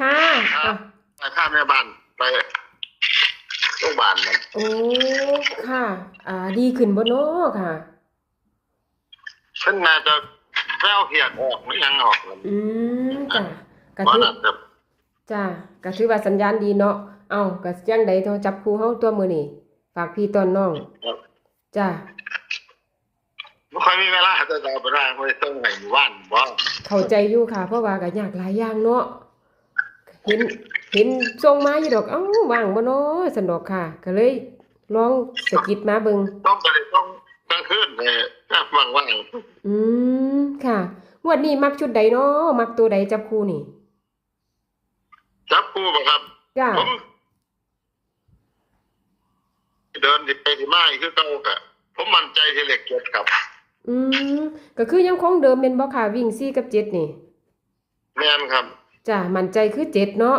ค่ะครัอะบไปข้ามแม่บ้านไปโรงพยาบาลมันโอ้ค่ะ อ่า ดีขึ้นบ่เนาะค่ะขึ้นมาจะแววเหียดออกไม่ยังออกเลยอืมจ้ะก็เพราะถือนั่นแบบจ้ะก็ถือว่าสัญญาณดีเนาะเอ้าก็จังใดโทรจับครูเฮาตัวมื้อนี้ฝากพี่ตอนน้องจ้ะไม่ค่อยมีเวลาจะเอาไปร่างไม่ต้องไหนหมู่บ้านบ่เข้าใจอยู่ค่ะ เพราะว่าก็ยากหลายอย่างเนาะ เห็นเห็นส่งมาอยู่ดอกเอ้าว่างบ่เนาะสันดอกค่ะ ก็เลยลองสะกิดมาเบิ่งต้องไปต้องกลางคืนเลยถ้าว่างว่างอืมค่ะงวดนี้มักชุดใดเนาะมักตัวใดจับคู่นี่ๆจับคู่บ่ครับจ้าผมเดินที่ไปที่มาอีกคือเก่ากะผมมั่นใจที่เหล็กเจ็ดครับ อืมก็คือยังคงเดิมเป็นบ่ค่ะวิ่ง4กับ7นี่แม่นครับ จ้ามั่นใจคือ7เนาะ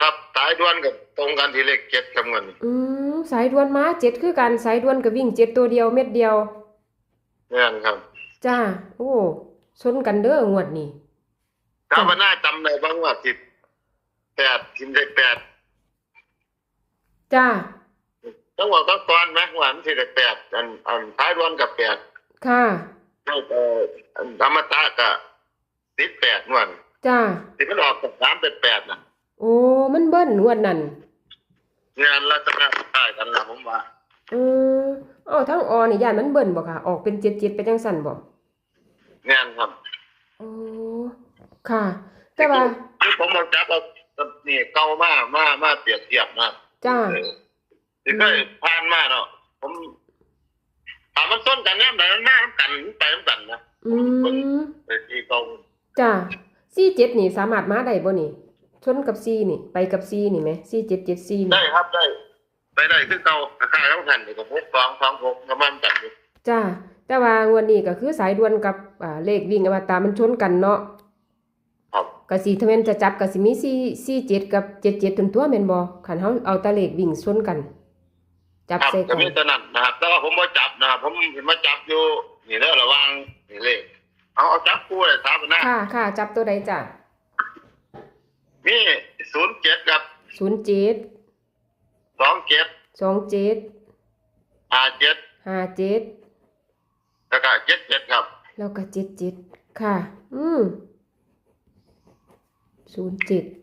ครับสายด่วนกับตรงกันที่เหล็กเจ็ดครับเงินอืมสายด่วนมา7คือกันสายด่วนก็วิ่ง7ตัวเดียวเม็ดเดียวแม่นครับจ้าโอ้ชนกันเด้องวดนี้ถ้าวันหน้าจำได้บ้างว่าสิบแปดทีมได้แปดจ้าต้องบอกต้องตอนไหมว่ามันสิได้แปดอันอันท้ายด่วนกับแปดค่ะเอ่ออันอมตะกับสิบแปดนวล จ้าที่มันออกกับสามเป็นแปดนะโอ้ มันเบิ้ลงวดนั่นงานลักษณะคล้ายกันละผมว่าเออเอ้าทั้งออนี่ย่านมันเบิ้ลบ่ค่ะ ออกเป็น7-7ไปจังซั่นบ่งานครับโอ้ค่ะ แต่ว่าคือผมมาจับเอานี่เก่ามามามาเปรียบเทียบนะจ้าเออที่เคยผ่านมาเนาะผมถามมันส้นกันเนี่ยไหนมันหน้าน้ำกันไปน้ำกันนะอืมไปที่เก่าจ้า 47นี่สามารถมาได้บ่นี่ ชนกับ4นี่ ไปกับ4นี่แหม4774นี่ได้ครับได้ไปได้คือเก่าค่าต้องทันนี่ก็พกสองสองหกก็มันกันอยู่จ้าแต่ว่างวดนี้ก็คือสายด่วนกับอ่าเลขวิ่งอวตารมันชนกันเนาะครับก็สิถ้าแม่นจะจับก็สิมี4 47กับ77ตัวตัวแม่นบ่คันเฮาเอาแตะเลขวิ่งชนกัน จับครับใส่ก็กัน มีแต่นั้นนะครับแต่ว่าผมมาจับนะครับผมเห็นมาจับอยู่นี่เด้อระวังนี่เลข เอาเอาจับคู่เลยครับนะค่ะค่ะจับตัวใดจ้ะมีศูนย์เจ็ดกับ07สองเจ็ด27ห้าเจ็ด57แล้วก็เจ็ดเจ็ดครับ แล้วก็77ค่ะ อืม07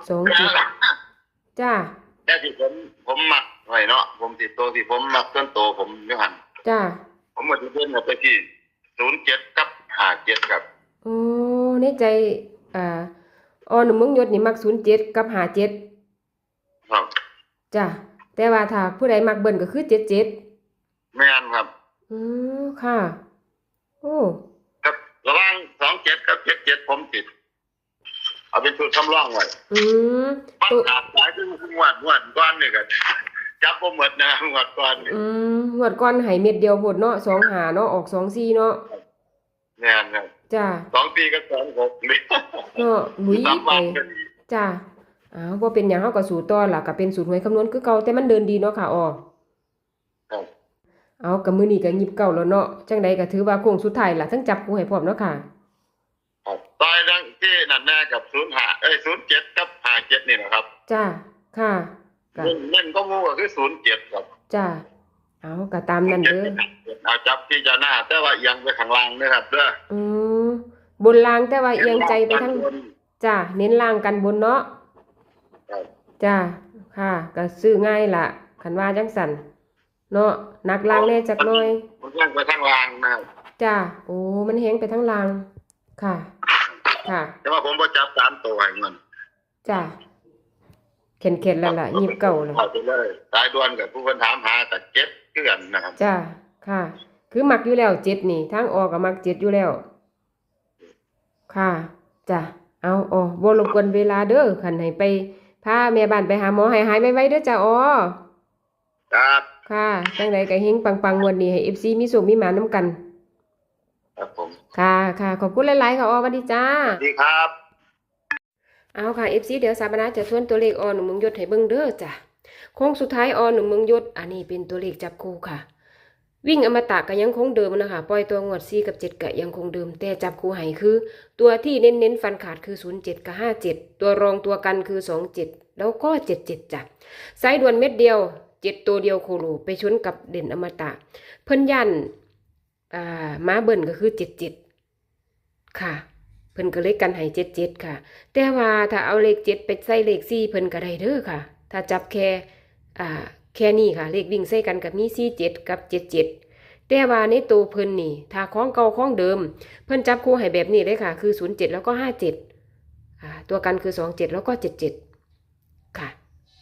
27จ้าแต่ที่ผมผมมักไว้เนาะผมติดตัวที่ผมมักต้นโตผมอยูหันจ้าผมมาที่เล่นไปที่ศูนย์เจ็ดกับ ห้าเจ็ดครับโอ้ในใจ อ่าออหนุ่มเมืองยศนี่มัก07กับ57ครับจ้ะแต่ว่าถ้าผู้ใดมักเบิ่นก็คือเจ็ดเจ็ดแม่นครับอืมค่ะ โอ้กับระหว่างสองเจ็ดกับเจ็ดเจ็ดผมติด เอาเป็นชุดคำร้องไว้อืมมันตัวขาดสายถึงงวดงวดก้อนนี่ก็จับผมหมดนะงวดก้อนนี่อืมงวดก่อนให้เม็ดเดียวโพดเนาะสองหาเนาะออกสองสี่เนาะ แม่นครับจ้ะสองปีกับสองหกนี่เนาะลุยสามไปวันก็ดีจ้ะอ้าวบ่เป็นหยังเฮาก็สู่ต่อล่ะก็เป็นสูตรหวยคำนวณคือเก่าแต่มันเดินดีเนาะค่ะอ้อครับ เอาก็มื้อนี้ก็ยิบเก่าแล้วเนาะ จังใดก็ถือว่าโค้งสุดท้ายล่ะทั้งจับกูให้พร้อมเนาะค่ะ ครับตายดังที่นั่นแน่กับศูนย์ห้าเอ้ยศูนย์เจ็ดกับห้าเจ็ดนี่นะครับจ้ะค่ะก็เล่นเล่นก็มูก็คือศูนย์เจ็ดครับ จ้ะ เอาก็ตามนั้นเด้อเอาจับที่จะหน้าแต่ว่าเอียังไปข้างล่างนะครับเด้ออืมบนล่างแต่ว่าเอียงใจไปทางจ้าเน้นล่างกันบนเนาะครับจ้าค่ะก็ซื้อง่ายล่ะคันว่าจังสันเนาะนักล่างแน่จักหน่อยมันเอียังไปข้างล่างนะครับจ้าโอ้มันแห้งไปทั้งล่างค่ะ ค่ะ แต่ว่าผมบ่จับสามตัวให้เงินจ้าเข็นเข็นแล้วล่ะยิบเก่าเลยเอาไปเลยสายด่วนกับผู้คนถามหากับเจ็ ดเกือนนะครับจ้าค่ะ คือมักอยู่แล้วเจ็ดนี่ทางออกก็มักเจ็ดอยู่แล้ว ค่ะจ้าเอาอ๋อบ่รบกวนเวลาเด้อคันให้ไปพาแม่บ้านไปหาหมอให้หายไวๆเด้อจ้าอ๋อครับค่ะจังใดก็เฮงปังๆงวดนี้ให้ FC มีสุขมีหมาน้ำกัน ครับผมค่ะค่ะขอบคุณหลายๆค่ะออสวัสดีจ้าสวัสดีครับ เอาค่ะ FC เดี๋ยวสาบนาจะทวนตัวเลขออหนุ่มเมืองยศให้เบิ่งเด้อจ้ะ โค้งสุดท้ายออหนุ่มเมืองยศอันนี้เป็นตัวเลขจับคู่ค่ะ วิ่งอมตะก็ยังคงเดิมนะคะ ปล่อยตัวงวด4กับ7ก็ยังคงเดิม แต่จับคู่ให้คือ ตัวที่เน้นๆฟันขาดคือ07กับ57ตัวรองตัวกันคือ27แล้วก็77จ้ะสายด่วนเม็ดเดียว7ตัวเดียวโคโลไปชนกับเด่นอมตะ เพิ่นยันอ่าม้าเบิ่นก็คือ77ค่ะเพิ่นก็เลขกันให้77ค่ะ แต่ว่าถ้าเอาเลข7ไปใส่เลข4เพิ่นก็ได้เด้อค่ะ ถ้าจับแค่ อ่าแค่นี้ค่ะเลขวิ่งใส่กันกับมี47กับ77แต่ว่าในตัวเพิ่นนี่ถ้าของเก่าของเดิม เพิ่นจับคู่ให้แบบนี้เลยค่ะ คือ07แล้วก็57อ่าตัวกันคือ27แล้วก็77ค่ะ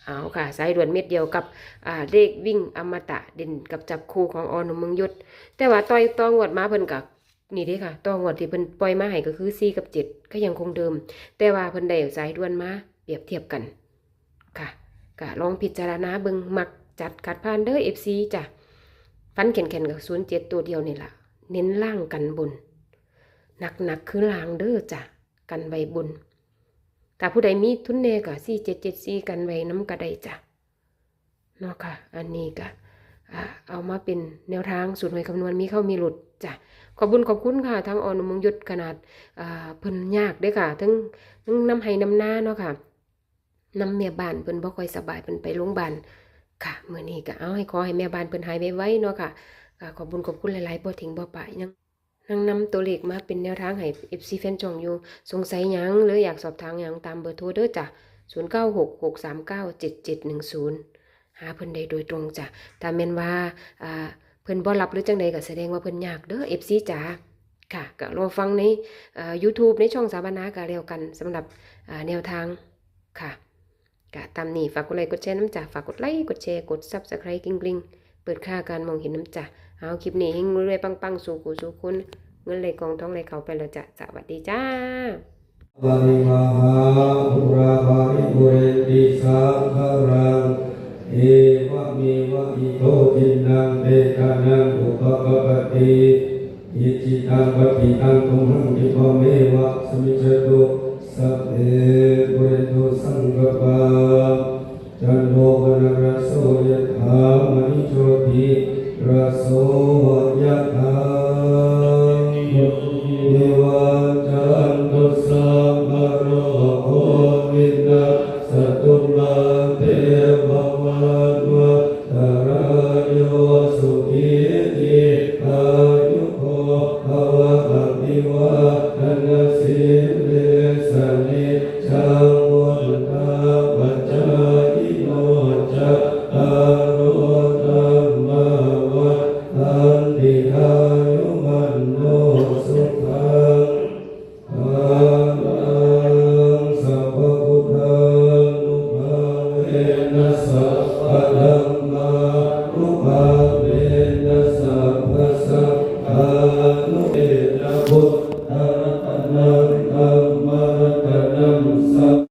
เอาค่ะ สายด่วนเม็ดเดียวกับอ่าเลขวิ่งอมตะเด่นกับจับคู่ของอนุมงยศแต่ว่าต่อยตองวดมาเพิ่นกับนี่เด้ค่ะตองวดที่เพิ่นปล่อยมาให้ก็คือ4กับ7ก็ยังคงเดิม แต่ว่าเพิ่นได้สายด่วนมาเปรียบเทียบกันค่ะ ก็ลองพิจารณาเบิ่งมักจัดขัดผ่านเด้อ FC จ้ะฟันแข็งๆกับ07ตัวเดียวนี่ล่ะเน้นล่างกันบนหนักๆคือล่างเด้อจ้ะกันไว้บนถ้าผู้ใดมีทุนแน่ก็4774กันไว้น้ำกระไดจ้ะเนาะค่ะ อันนี้ก็เอามาเป็นแนวทางสูตรหน่วยคำนวณมีเข้ามีหลุดจ้ะขอบุญขอบคุณค่ะทั้งอนุมงยุทธขนาดเพิ่นยากด้อค่ะ ทั้งทั้งน้ำให้น้ำหน้าเนาะค่ะ นำแม่บ้านเพิ่นบ่ค่อยสบายเพิ่นไปโรงพยาบาลค่ะมื้อนี้ก็เอาให้ขอให้แม่บ้านเพิ่นหายไวๆเนาะค่ะก็ขอบคุญขอบคุณหลายๆบ่ทิ้งบ่ปะยังนั่งนำตัวเลขมาเป็นแนวทางให้ FC แฟนจองอยู่สงสัยหยังหรืออยากสอบถามหยังตามเบอร์โทรเด้อจ้ะ0966397710 หาเพิ่นได้โดยตรงจ้ะถ้าแม่นว่าอ่าเพิ่นบ่รับหรือจังใดก็แสดงว่าเพิ่นยากเด้อ FC จ๋าค่ะก็รอฟังใน YouTube ในช่องสาบานาก็แล้วกันสำหรับแนวทางค่ะ ก็ตามนี้ฝากกดไลค์กดแชร์น้ำจ่าฝากกดไลค์กดแชร์กด Subscribe กริ๊งกริ๊งเปิดค่าการมองเห็นน้ำจ่าเอาคลิปนี้ให้รวยๆปังๆสู่กูสู่คุณเงินไหลกองท้องไหลเขาไปแล้วจ้ะสวัสดีจ้าวาริวหาปุราภาริปุเรติสาคารังเอวะเมวะอิโตทินังเบกานังอุปกปติอิจิตังปฏิตังตุมหังคิปะเมวะสมิจตุสัพเพ Lord.